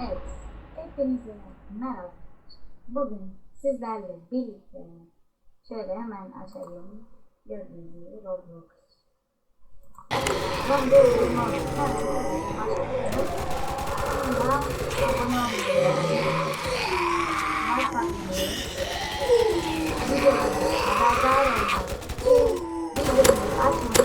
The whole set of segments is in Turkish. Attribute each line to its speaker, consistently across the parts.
Speaker 1: Evet, hepinize merhaba. Bugün sizlerle birlikte şöyle hemen açayım. Gördüğünüz gibi Roblox. Ben de başlıyorum. Sonra abone olmayı, like atmayı, videoları haberdar olmayı, bildirimleri açmayı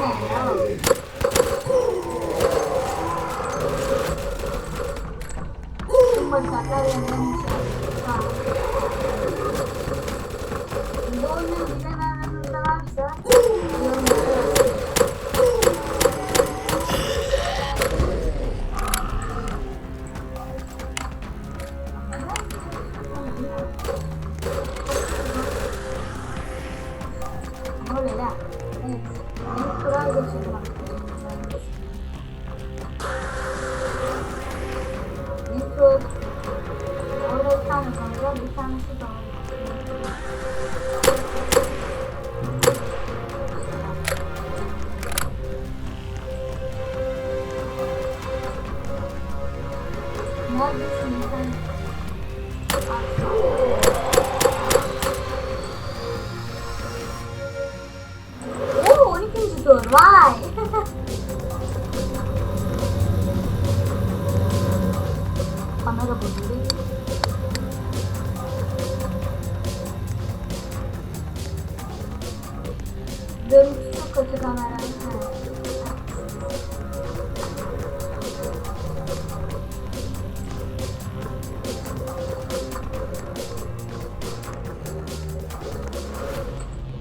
Speaker 1: Oh. YouTube. Orada bir tane var. Bir tanesi daha 12. tur. Vay. Kamera bozuldu. Görüntü çok kötü kamera. Ha.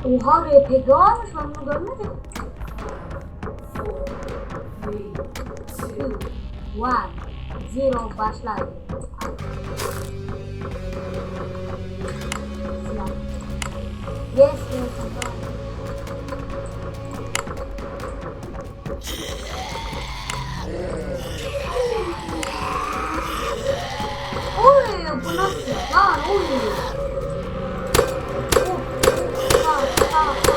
Speaker 1: Oha RPG varmış ben bunu görmedim. three, two, one, zero flashlight. Yes, yes, I got it. Oy, bu nasıl lan? Oh.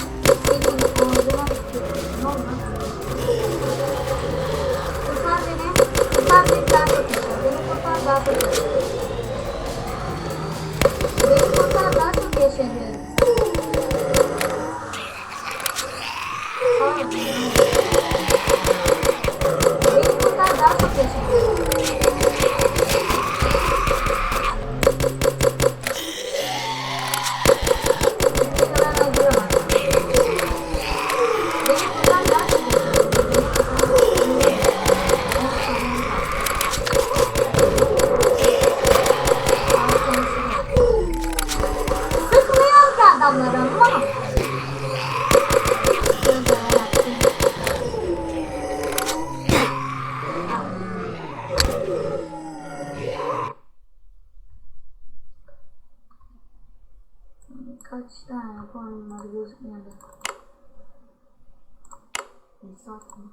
Speaker 1: zaten.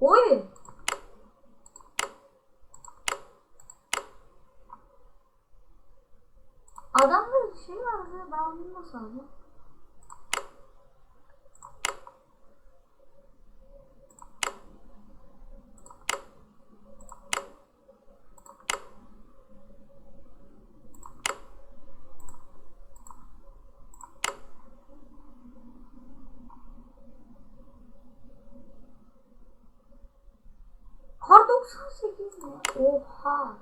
Speaker 1: Oy! Adamda bir şey vardı. Ben bunu nasıl aldım? 아, 오하.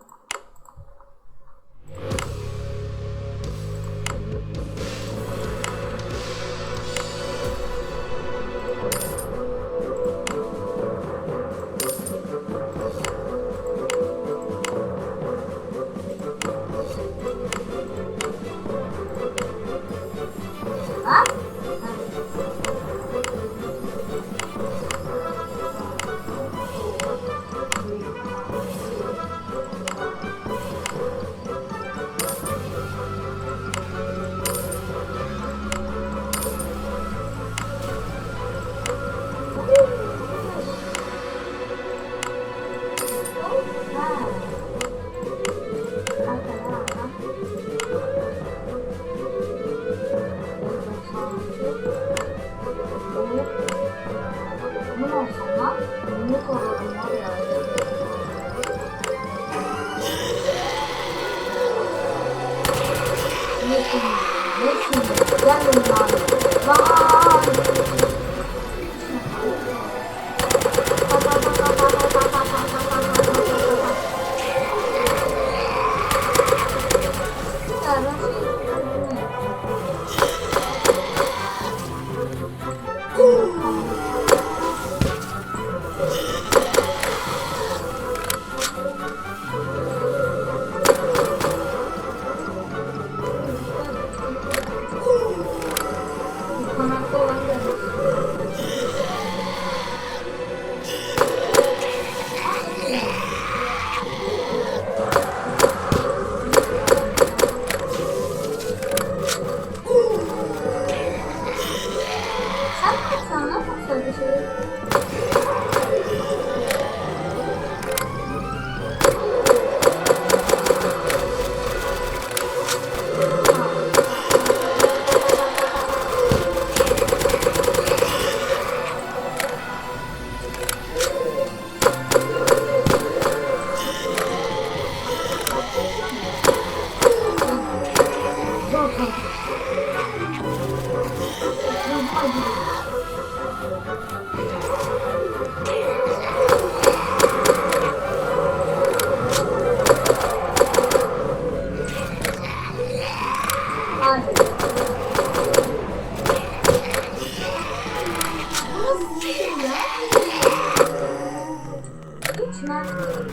Speaker 1: Ne yaptın?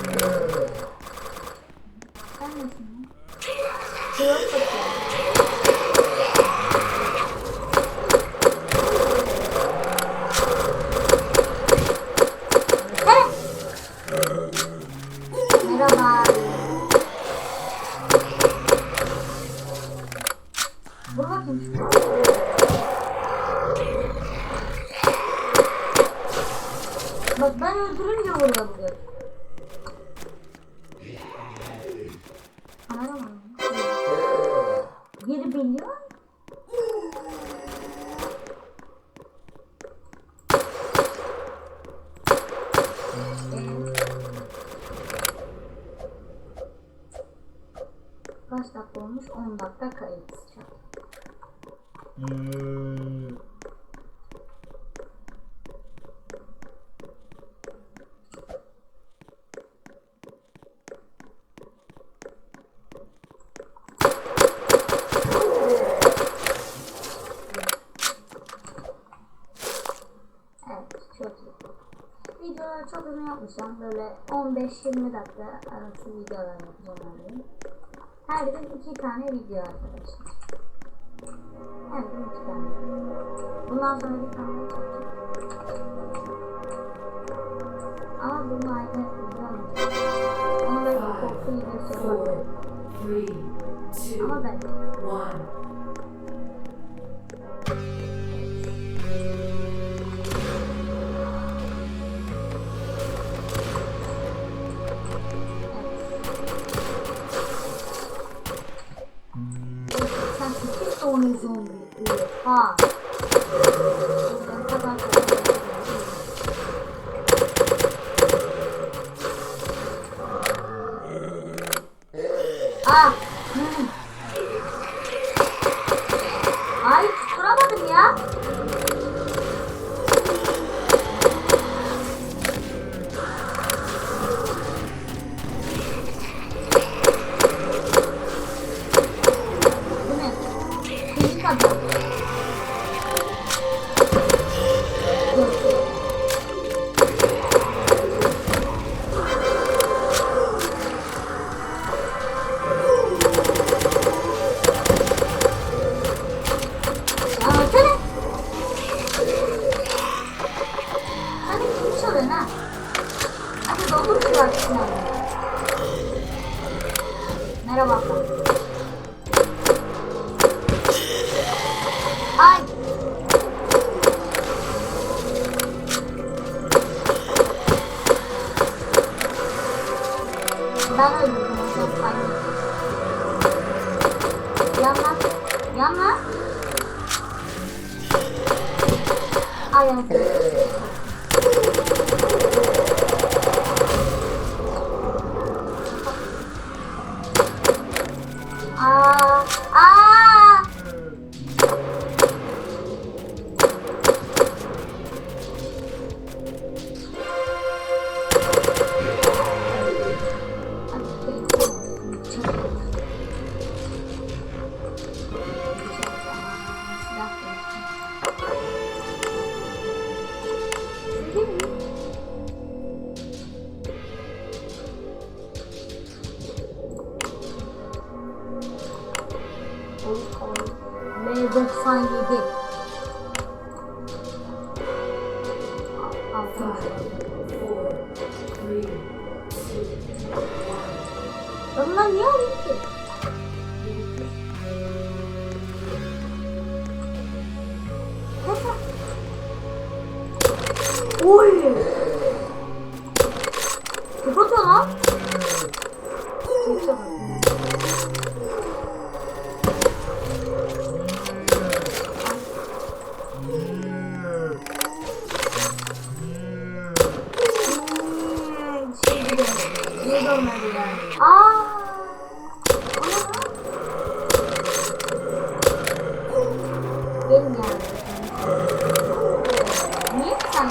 Speaker 1: Sen nesin? Kral 10 dakika kayıt.
Speaker 2: Hmm.
Speaker 1: Videoları çok uzun yapmışım. Böyle 15-20 dakika arası videolar yapacağım gün. Her gün iki tane video arkadaşlar. Her gün iki tane. Bundan sonra bir tane. Ama bunu video olmayacak. Onu böyle korku videosu yapabilirim. Ama ben 아. 아.
Speaker 3: 음. 아이,
Speaker 1: 돌아거든요 山あやく 가는 길인데 잠깐만요 이렇게 오이 Gelin yani. Niye sen